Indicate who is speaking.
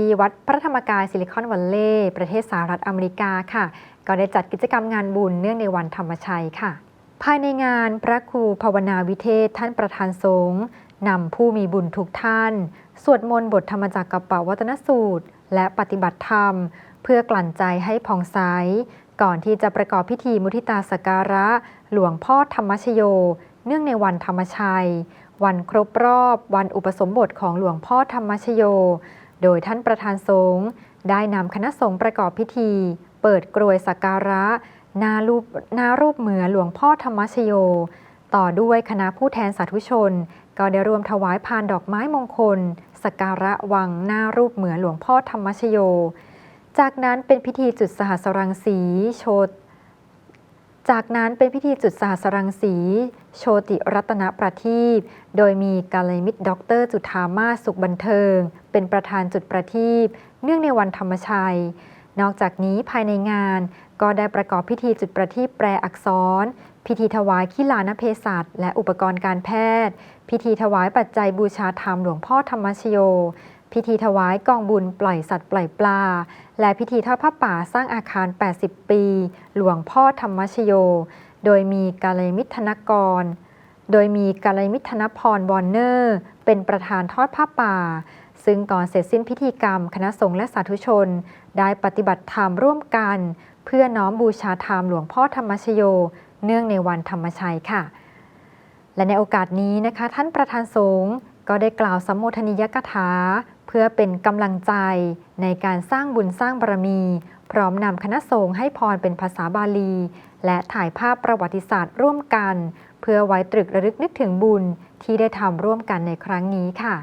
Speaker 1: ที่วัดพระธรรมกายซิลิคอนวัลเลย์ประเทศสหรัฐอเมริกาค่ะ ก็ได้จัดกิจกรรมงานบุญเนื่องในวันธรรมชัยค่ะ ภายในงานพระครูภาวนาวิเทศท่านประธานสงฆ์นำผู้มีบุญทุกท่าน สวดมนต์บทธรรมจักรกับปวัตนสูตร และปฏิบัติธรรม เพื่อกลั่นใจให้ผ่องใส ก่อนที่จะประกอบพิธีมุทิตาสการะ หลวงพ่อธรรมชโย เนื่องในวันธรรมชัย วันครบรอบ วันอุปสมบทของหลวงพ่อธรรมชโย โดยท่านประธานสงฆ์ได้นำคณะสงฆ์ประกอบพิธี เปิดกรวยสักการะหนารูปหนารูปเหมือหลวงพ่อธรรมชโย ต่อด้วยคณะผู้แทนสาธุชน ก็ได้รวมถวายพานดอกไม้มงคลสักการะวังหน้ารูปเหมือหลวงพ่อธรรมชโย จากนั้นเป็นพิธีจุดสหัสรังสีโช จากนั้นเป็นพิธีจุดสหัสรังสี โชติรัตนประทีปโดยมีกาลมิตรด็อกเตอร์จุธามาสุขบันเทิง เป็นประธานจุดประทีปเนื่องในวันธรรมชัย นอกจากนี้ภายในงานก็ได้ประกอบพิธีจุดประทีปแปลอักษร พิธีถวายขีลานเพศัตและอุปกรณ์การแพทย์ พิธีถวายปัจจัยบูชาธรรมหลวงพ่อธรรมชโย พิธีถวายกองบุญปล่อยสัตว์ปล่อยปลา และพิธีทอดผ้าป่าสร้างอาคาร 80 ปี หลวงพ่อธรรมชโย โดยมีกาลยมิตรธนกร โดยมีกาลยมิตรธนพรวอร์เนอร์ เป็นประธานทอดผ้าป่า ซึ่งก่อนเสร็จสิ้นพิธีกรรม คณะสงฆ์และสาธุชน ได้ปฏิบัติธรรมร่วมกัน เพื่อน้อมบูชาธรรมหลวงพ่อธรรมชโย เนื่องในวันธรรมชัยค่ะ และในโอกาสนี้นะคะ ท่านประธานสงฆ์ ก็ได้กล่าวสัมโมทนิยกถา เพื่อเป็นกำลังใจในการสร้างบุญสร้างบารมี พร้อมนำคณะสงฆ์ให้พรเป็นภาษาบาลี และถ่ายภาพประวัติศาสตร์ร่วมกัน เพื่อไว้ตรึกระลึกนึกถึงบุญที่ได้ทำร่วมกันในครั้งนี้ค่ะ